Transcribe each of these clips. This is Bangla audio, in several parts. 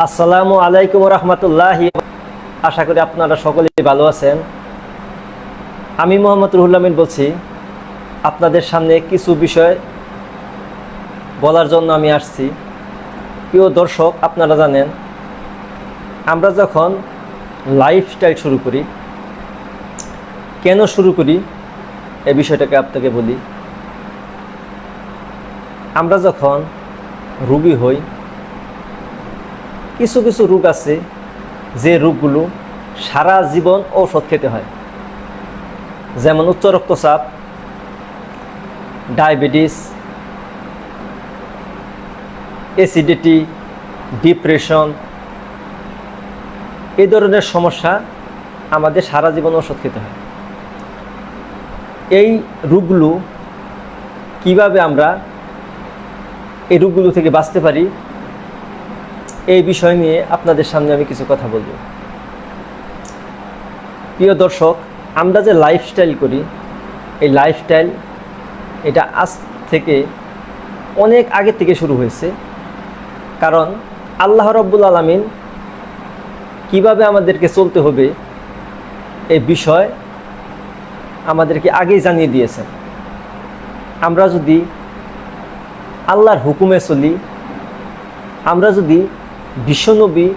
আসসালামু আলাইকুম রহমতুল্লাহ আশা করি আপনারা সকলেই ভালো আছেন। আমি মোহাম্মদ রুহুল আমিন বলছি। আপনাদের সামনে কিছু বিষয় বলার জন্য আমি আসছি। প্রিয় দর্শক, আপনারা জানেন, আমরা যখন লাইফস্টাইল শুরু করি, কেন শুরু করি এই বিষয়টাকে আপনাকে বলি। আমরা যখন রুগী হই কিছু কিছু রোগ আছে যে রোগগুলো সারা জীবন ঔষধ খেতে হয়। যেমন উচ্চ রক্তচাপ, ডায়াবেটিস অ্যাসিডিটি ডিপ্রেশন এই ধরনের সমস্যা আমাদের সারা জীবন ওষুধ খেতে হয়। এই রোগগুলো কীভাবে আমরা এই রোগগুলো থেকে বাঁচতে পারি এই বিষয় নিয়ে আপনাদের সামনে আমি কিছু কথা বলব। প্রিয় দর্শক, আমরা যে লাইফস্টাইল করি, এই লাইফস্টাইল এটা আজ থেকে অনেক আগে থেকে শুরু হয়েছে। কারণ আল্লাহ রব্বুল আলমিন কীভাবে আমাদেরকে চলতে হবে এই বিষয় আমাদেরকে আগেই জানিয়ে দিয়েছেন। আমরা যদি আল্লাহর হুকুমে চলি, আমরা যদি বিশ্বনবী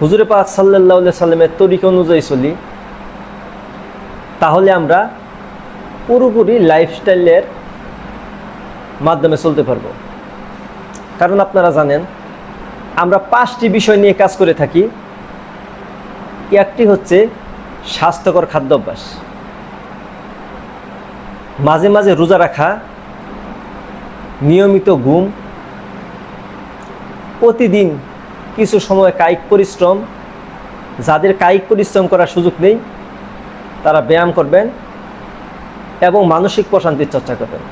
হুজুরে পাক সাল্লাহ সাল্লামের তরিকা অনুযায়ী চলি, তাহলে আমরা পুরোপুরি লাইফস্টাইলের মাধ্যমে চলতে পারব। কারণ আপনারা জানেন, আমরা পাঁচটি বিষয় নিয়ে কাজ করে থাকি। একটি হচ্ছে স্বাস্থ্যকর খাদ্যাভ্যাস। মাঝে মাঝে রোজা রাখা, নিয়মিত ঘুম প্রতিদিন কিছু সময় কায়িক পরিশ্রম, যাদের কায়িক পরিশ্রম করার সুযোগ নেই, তারা ব্যায়াম করবেন এবং মানসিক প্রশান্তির চর্চা করবেন।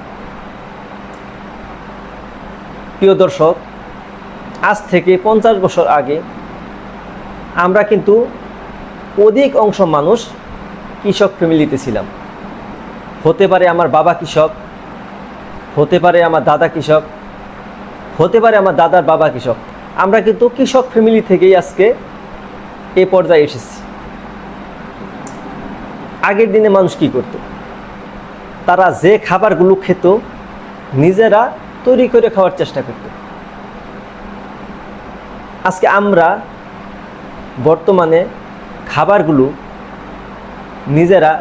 প্রিয় দর্শক, আজ থেকে পঞ্চাশ বছর আগে আমরা কিন্তু অধিক অংশ মানুষ কৃষক ফ্যামিলিতে ছিলাম। হতে পারে আমার বাবা কৃষক, হতে পারে আমার দাদা কৃষক হতে পারে আমার দাদার বাবা কৃষক। আমরা কিন্তু কৃষক ফ্যামিলি থেকেই আজকে এ পর্যায়ে এসেছি। আগের দিনে মানুষ কি করত? তারা যে খাবারগুলো খেত, নিজেরা তৈরি করে খাওয়ার চেষ্টা করত। আজকে আমরা বর্তমানে খাবারগুলো নিজেরা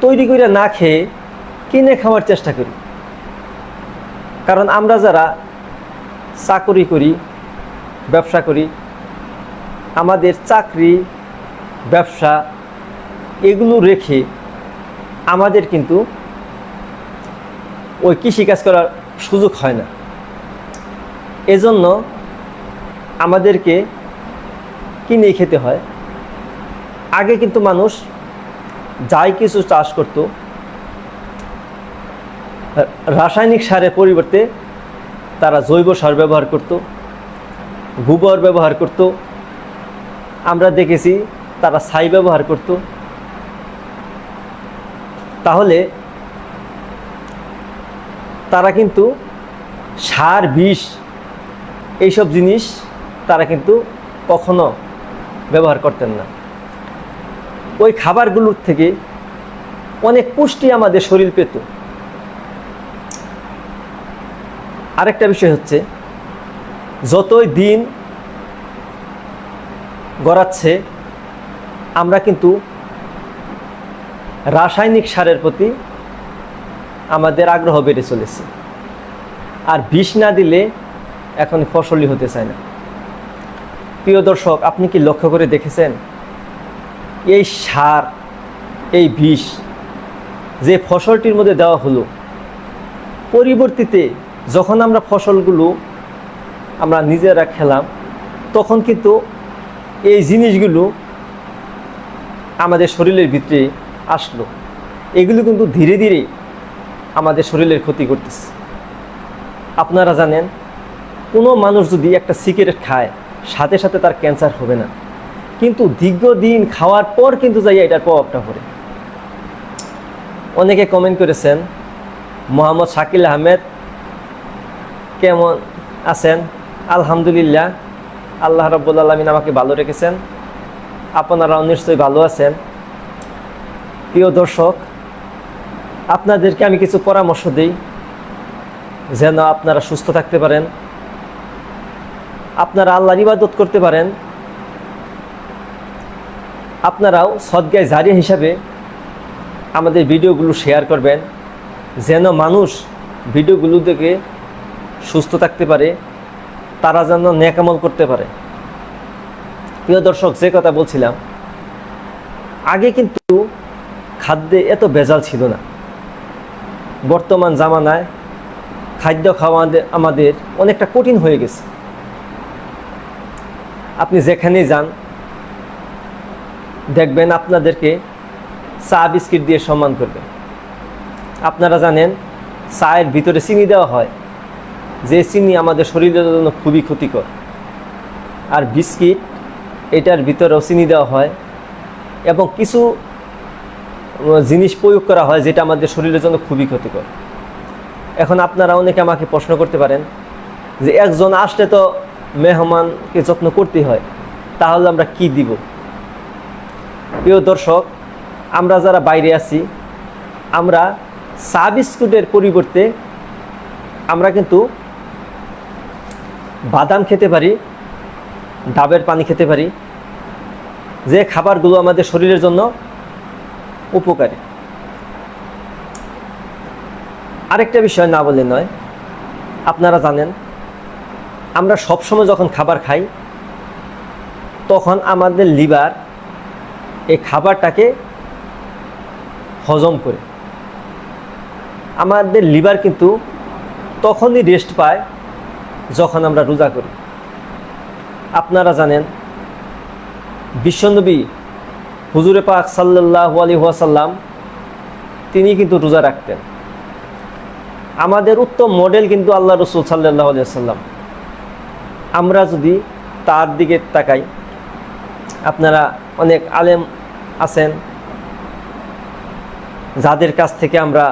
তৈরি করে না খেয়ে কিনে খাওয়ার চেষ্টা করি। কারণ আমরা যারা চাকরি করি, ব্যবসা করি, আমাদের চাকরি, ব্যবসা এগুলো রেখে আমাদের কিন্তু ওই কৃষিকাজ করার সুযোগ হয় না। এজন্য আমাদেরকে কিনে খেতে হয়। আগে কিন্তু মানুষ যাই কিছু চাষ করতো রাসায়নিক সারের পরিবর্তে তারা জৈব সার ব্যবহার করত, গোবর ব্যবহার করত, আমরা দেখেছি তারা ছাই ব্যবহার করত। তাহলে তারা কিন্তু সার, বিষ এইসব জিনিস তারা কিন্তু কখনো ব্যবহার করতেন না। ওই খাবারগুলোর থেকে অনেক পুষ্টি আমাদের শরীর পেত। আরেকটা বিষয় হচ্ছে, যতই দিন গড়াচ্ছে, আমরা কিন্তু রাসায়নিক সারের প্রতি আমাদের আগ্রহ বেড়ে চলেছে। আর বিষ না দিলে এখন ফসলই হতে চায় না। প্রিয় দর্শক, আপনি কি লক্ষ্য করে দেখেছেন? এই সার, এই বিষ যে ফসলটির মধ্যে দেওয়া হলো, পরিবর্তিতে যখন আমরা ফসলগুলো আমরা নিজেরা খেলাম, তখন কিন্তু এই জিনিসগুলো আমাদের শরীরের ভিতরে আসলো। এগুলো কিন্তু ধীরে ধীরে আমাদের শরীরের ক্ষতি করতেছে। আপনারা জানেন, কোনো মানুষ যদি একটা সিগারেট খায়, সাথে সাথে তার ক্যান্সার হবে না। কিন্তু দীর্ঘদিন খাওয়ার পর কিন্তু যাই এটার প্রভাবটা পড়ে। অনেকে কমেন্ট করেছেন, মোহাম্মদ শাকিল আহমেদ কেমন আছেন? আলহামদুলিল্লাহ। আল্লাহ রব্বুল আলমিন আমাকে ভালো রেখেছেন। আপনারাও নিশ্চয়ই ভালো আছেন। প্রিয় দর্শক, আপনাদেরকে আমি কিছু পরামর্শ দিই, যেন আপনারা সুস্থ থাকতে পারেন। আপনারা আল্লাহর ইবাদত করতে পারেন। আপনারাও সদ্গায় জারিয়া হিসাবে আমাদের ভিডিওগুলো শেয়ার করবেন, যেন মানুষ ভিডিওগুলো দেখে সুস্থ থাকতে পারে, তারা যেন ন্যাকামল করতে পারে। প্রিয় দর্শক, যে কথা বলছিলাম, আগে কিন্তু খাদ্যে এত ভেজাল ছিল না। বর্তমান জামানায় খাদ্য খাওয়া আমাদের- অনেকটা কঠিন হয়ে গেছে। আপনি যেখানেই যান, দেখবেন আপনাদেরকে চা বিস্কিট দিয়ে সম্মান করবে। আপনারা জানেন, চায়ের ভিতরে চিনি দেওয়া হয়। যে চিনি আমাদের শরীরের জন্য খুবই ক্ষতিকর। আর বিস্কিট, এটার ভিতরেও চিনি দেওয়া হয় এবং কিছু জিনিস প্রয়োগ করা হয় যেটা আমাদের শরীরের জন্য খুবই ক্ষতিকর। এখন আপনারা অনেকে আমাকে প্রশ্ন করতে পারেন যে একজন আসলে তো মেহমানকে যত্ন করতে হয়, তাহলে আমরা কি দিব? প্রিয় দর্শক, আমরা যারা বাইরে আছি, আমরা চা বিস্কুটের পরিবর্তে আমরা কিন্তু বাদাম খেতে পারি, ডাবের পানি খেতে পারি, যে খাবারগুলো আমাদের শরীরের জন্য উপকারী। আরেকটা বিষয় না বলে নয়, আপনারা জানেন, আমরা সবসময় যখন খাবার খাই, তখন আমাদের লিভার এই খাবারটাকে হজম করে। আমাদের লিভার কিন্তু তখনই রেস্ট পায় যখন আমরা রোজা করি। আপনারা জানেন, বিশ্বনবী হুজুরে পাক সাল্লাহ আলী ওয়াসাল্লাম, তিনি কিন্তু রোজা রাখতেন। আমাদের উত্তম মডেল কিন্তু আল্লাহ রসুল সাল্লাহ আলিয়া সাল্লাম আমরা যদি তার দিকে তাকাই, আপনারা অনেক আলেম আছেন, যাদের কাছ থেকে আমরা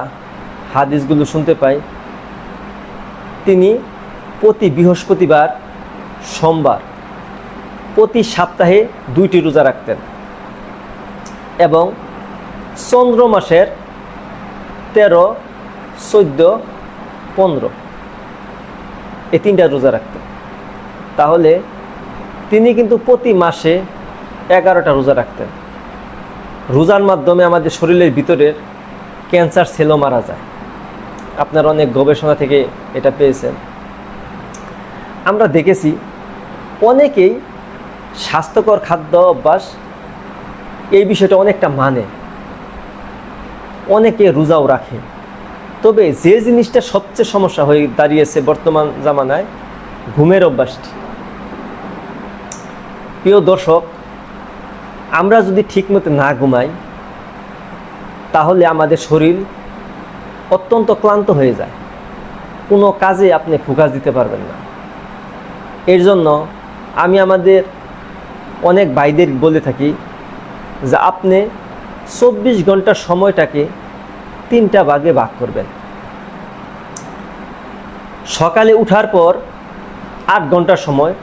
হাদিসগুলো শুনতে পাই, তিনি প্রতি বৃহস্পতিবার সোমবার প্রতি সপ্তাহে দুইটি রোজা রাখতেন এবং চন্দ্র মাসের তেরো, চোদ্দ, পনেরো এই তিনটা রোজা রাখতেন। তাহলে তিনি কিন্তু প্রতি মাসে এগারোটা রোজা রাখতেন। রোজার মাধ্যমে আমাদের শরীরের ভিতরের ক্যান্সার সেলও মারা যায়। আপনারা অনেক গবেষণা থেকে এটা পেয়েছেন। আমরা দেখেছি অনেকেই স্বাস্থ্যকর খাদ্য অভ্যাস এই বিষয়টা অনেকটা মানে। অনেকে রোজাও রাখে। তবে যে জিনিসটা সবচেয়ে সমস্যা হয়ে দাঁড়িয়েছে বর্তমান জামানায়, ঘুমের অভ্যাসটি। প্রিয় দর্শক, আমরা যদি ঠিকমতো না ঘুমাই, তাহলে আমাদের শরীর অত্যন্ত ক্লান্ত হয়ে যায়। কোনো কাজে আপনি ফোকাস দিতে পারবেন না। এর জন্য আমি আমাদের অনেক ভাইদের বলে থাকি যে আপনি চব্বিশ ঘণ্টার সময়টাকে তিনটা ভাগে ভাগ করবেন। সকালে উঠার পর আট ঘণ্টার সময়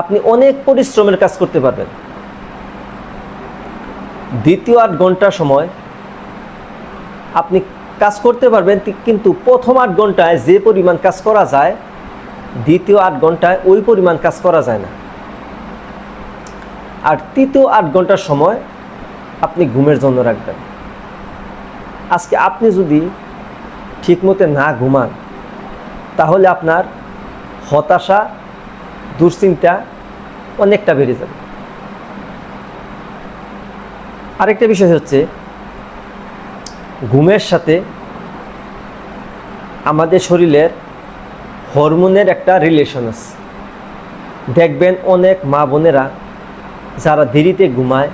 আপনি অনেক পরিশ্রমের কাজ করতে পারবেন। দ্বিতীয় আট ঘণ্টার সময় আপনি কাজ করতে পারবেন, কিন্তু প্রথম আট ঘন্টায় যে পরিমাণ কাজ করা যায় দ্বিতীয় আট ঘন্টায় ওই পরিমাণ কাজ করা যায় না। আর তৃতীয় আট ঘণ্টার সময় আপনি ঘুমের জন্য রাখবেন। আজকে আপনি যদি ঠিকমতো না ঘুমান, তাহলে আপনার হতাশা, দুশ্চিন্তা অনেকটা বেড়ে যাবে। আরেকটা বিষয় হচ্ছে, ঘুমের সাথে আমাদের শরীরের হরমোনের একটা রিলেশন আছে। দেখবেন অনেক মা বোনেরা যারা দেরিতে ঘুমায়,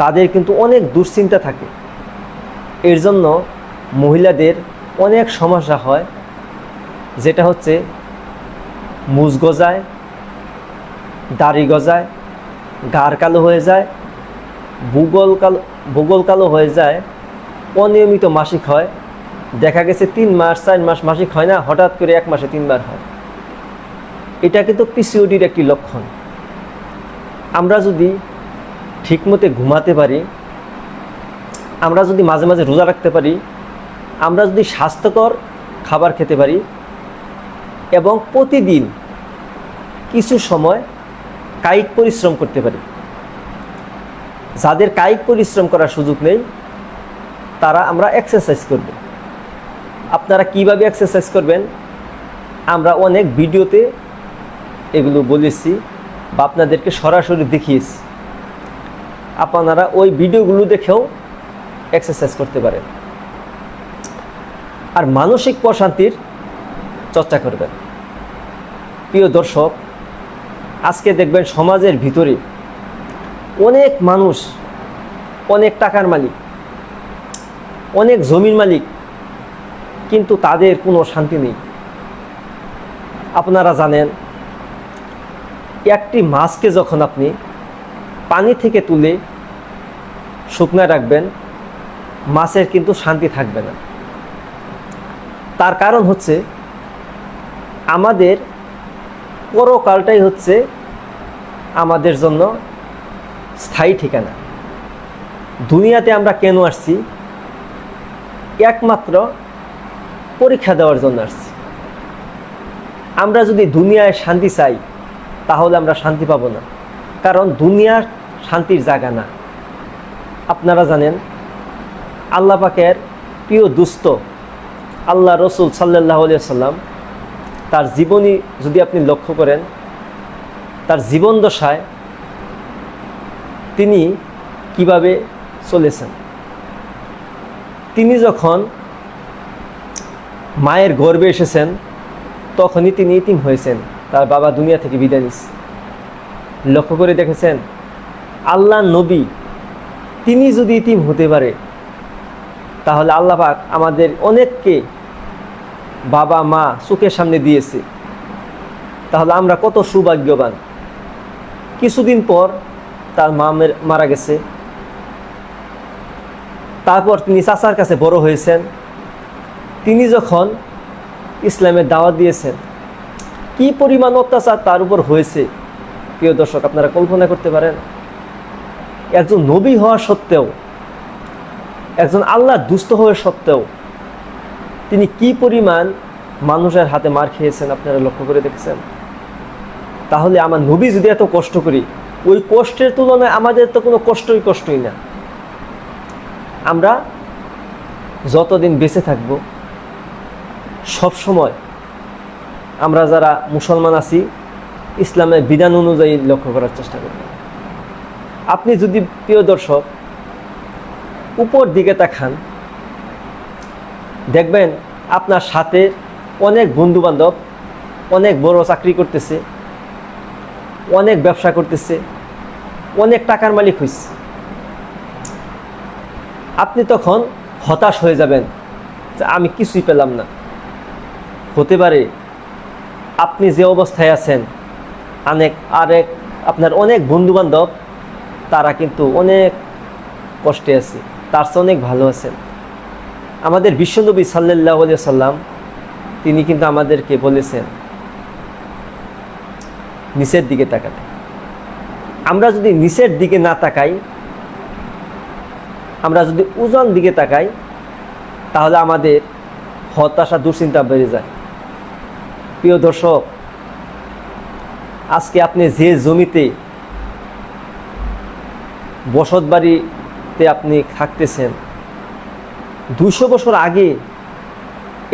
তাদের কিন্তু অনেক দুশ্চিন্তা থাকে। এর জন্য মহিলাদের অনেক সমস্যা হয়, যেটা হচ্ছে মুজ গজায়, দাড়ি গজায় গার কালো হয়ে যায়, ভূগোল কালো ভূগোল কালো হয়ে যায়, অনিয়মিত মাসিক হয়। দেখা গেছে তিন মাস, চার মাস মাসিক হয় না, হঠাৎ করে এক মাসে তিনবার হয়। এটা কিন্তু পিসিওডির একটি লক্ষণ। আমরা যদি ঠিকমতো ঘুমাতে পারি, আমরা যদি মাঝে মাঝে রোজা রাখতে পারি, আমরা যদি স্বাস্থ্যকর খাবার খেতে পারি, এবং প্রতিদিন কিছু সময় কায়িক পরিশ্রম করতে পারি, যাদের কায়িক পরিশ্রম করার সুযোগ নেই, তারা আমরা এক্সারসাইজ করব। আপনারা কীভাবে এক্সারসাইজ করবেন? আমরা অনেক ভিডিওতে এগুলো বলেছি বা আপনাদেরকে সরাসরি দেখিয়েছি। আপনারা ওই ভিডিওগুলো দেখেও এক্সারসাইজ করতে পারেন। আর মানসিক প্রশান্তির চর্চা করবেন। প্রিয় দর্শক, আজকে দেখবেন সমাজের ভিতরে অনেক মানুষ, অনেক টাকার মালিক, অনেক জমির মালিক কিন্তু তাদের কোনো শান্তি নেই। আপনারা জানেন, একটি মাছকে যখন আপনি পানি থেকে তুলে শুকনায় রাখবেন, মাছের কিন্তু শান্তি থাকবে না। তার কারণ হচ্ছে, আমাদের পরকালটাই হচ্ছে আমাদের জন্য স্থায়ী ঠিকানা। দুনিয়াতে আমরা কেন আসছি? একমাত্র পরীক্ষা দেওয়ার জন্য আসছি। আমরা যদি দুনিয়ায় শান্তি চাই, তাহলে আমরা শান্তি পাবো না। কারণ দুনিয়ার শান্তির জায়গা না। আপনারা জানেন, আল্লাহ পাকের প্রিয় দুস্থ আল্লাহ রসুল সাল্লাহ সাল্লাম তার জীবনী যদি আপনি লক্ষ্য করেন, তার জীবন দশায় তিনি কীভাবে চলেছেন? তিনি যখন মায়ের গর্বে এসেছেন, তখনই তিনি ইতিম হয়েছেন, তার বাবা দুনিয়া থেকে বিদায় নিস লক্ষ্য করে দেখেছেন আল্লাহ নবী তিনি যদি ইতিম হতে পারে, তাহলে আল্লাহ পাক আমাদের অনেককে বাবা, মা চোখের সামনে দিয়েছে। তাহলে আমরা কত সৌভাগ্যবান। কিছুদিন পর তার মা মের- মারা গেছে। তারপর তিনি চাচার কাছে বড় হয়েছেন। তিনি যখন ইসলামের দাওয়াত দিয়েছেন, কি পরিমাণ অত্যাচার তার উপর হয়েছে? প্রিয় দর্শক, আপনারা কল্পনা করতে পারেন, একজন নবী হওয়া সত্ত্বেও, একজন আল্লাহ দুস্থ হওয়া সত্ত্বেও, তিনি কি পরিমাণ মানুষের হাতে মার খেয়েছেন আপনারা লক্ষ্য করে দেখেছেন? তাহলে আমার নবী যদি এত কষ্ট করি, ওই কষ্টের তুলনায় আমাদের তো কোনো কষ্টই কষ্টই না। আমরা যতদিন বেঁচে থাকব সব সময় আমরা যারা মুসলমান আছি, ইসলামের বিধান অনুযায়ী লক্ষ্য করার চেষ্টা করব। আপনি যদি প্রিয় দর্শক, উপর দিকে তাকান, দেখবেন আপনার সাথে অনেক বন্ধু বান্ধব অনেক বড় চাকরি করতেছে, অনেক ব্যবসা করতেছে, অনেক টাকার মালিক হয়েছে আপনি তখন হতাশ হয়ে যাবেন যে আমি কিছুই পেলাম না। হতে পারে। আপনি যে অবস্থায় আছেন অনেক আরেক আপনার অনেক বন্ধু বান্ধব তারা কিন্তু অনেক কষ্টে আছে, তার চেয়ে অনেক ভালো আছেন। আমাদের বিশ্বনবী সাল্লাহ সাল্লাম তিনি কিন্তু আমাদেরকে বলেছেন, নিচের দিকে তাকাতে। আমরা যদি নিচের দিকে না তাকাই, আমরা যদি ওজন দিকে তাকাই, তাহলে আমাদের হতাশা, দুশ্চিন্তা বেড়ে যায়। প্রিয় দর্শক, আজকে আপনি যে জমিতে বসত বাড়িতে আপনি থাকতেছেন দুশো বছর আগে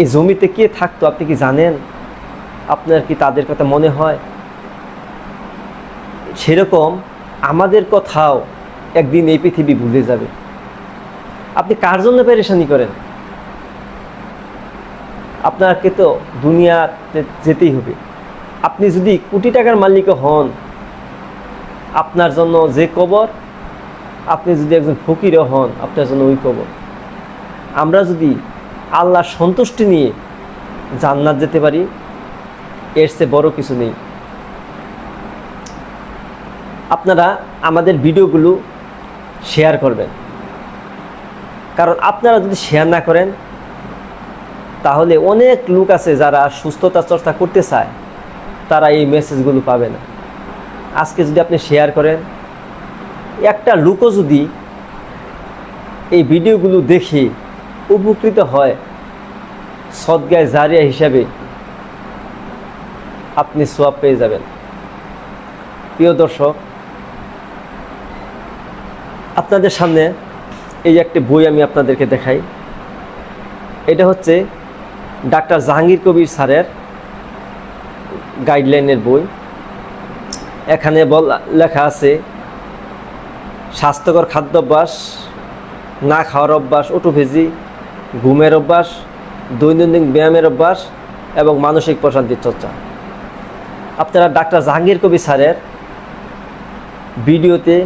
এই জমিতে কে থাকতো আপনি কি জানেন? আপনার কি তাদের কথা মনে হয়? সেরকম আমাদের কথাও একদিন এই পৃথিবী ভুলে যাবে। আপনি কার জন্য পেরেশানি করেন? আপনাকে তো দুনিয়াতে যেতেই হবে। আপনি যদি কোটি টাকার মালিকও হন, আপনার জন্য যে কবর, আপনি যদি একজন ফকিরও হন, আপনার জন্য ওই কবর। আমরা যদি আল্লাহর সন্তুষ্টি নিয়ে জান্নাত যেতে পারি, এর চেয়ে বড় কিছু নেই। আপনারা আমাদের ভিডিওগুলো শেয়ার করবেন। কারণ আপনারা যদি শেয়ার না করেন তাহলে অনেক লোক আছে যারা সুস্থতা চর্চা করতে চায়। তারা এই মেসেজগুলো পাবে না। আজকে যদি আপনি শেয়ার করেন, একটা লোকও যদি এই ভিডিওগুলো দেখে উপকৃত হয়, সদ্গায় জারিয়া হিসাবে আপনি সোয়াব পেয়ে যাবেন। প্রিয় দর্শক, আপনাদের সামনে এই একটি বই আমি আপনাদেরকে দেখাই। এটা হচ্ছে ডাক্তার জাহাঙ্গীর কবির স্যারের গাইডলাইনের বই। এখানে বল, লেখা আছে, স্বাস্থ্যকর খাদ্যাভ্যাস না খাওয়ার অভ্যাস, অটোফেজি, ঘুমের অভ্যাস, দৈনন্দিন ব্যায়ামের অভ্যাস এবং মানসিক প্রশান্তির চর্চা। আপনারা ডাক্তার জাহাঙ্গীর কবি স্যারের ভিডিওতে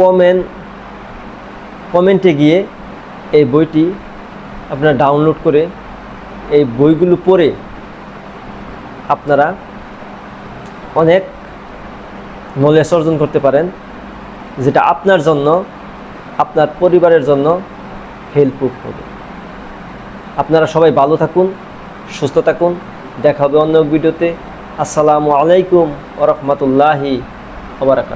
কমেন্ট কমেন্টে গিয়ে এই বইটি আপনারা ডাউনলোড করে এই বইগুলো পড়ে আপনারা অনেক নলেজ অর্জন করতে পারেন, যেটা আপনার জন্য, আপনার পরিবারের জন্য হেল্পফুল হবে। আপনারা সবাই ভালো থাকুন, সুস্থ থাকুন। দেখা হবে অন্য ভিডিওতে। আসসালামু আলাইকুম ওরহমতুল্লাহি ওবরাকাত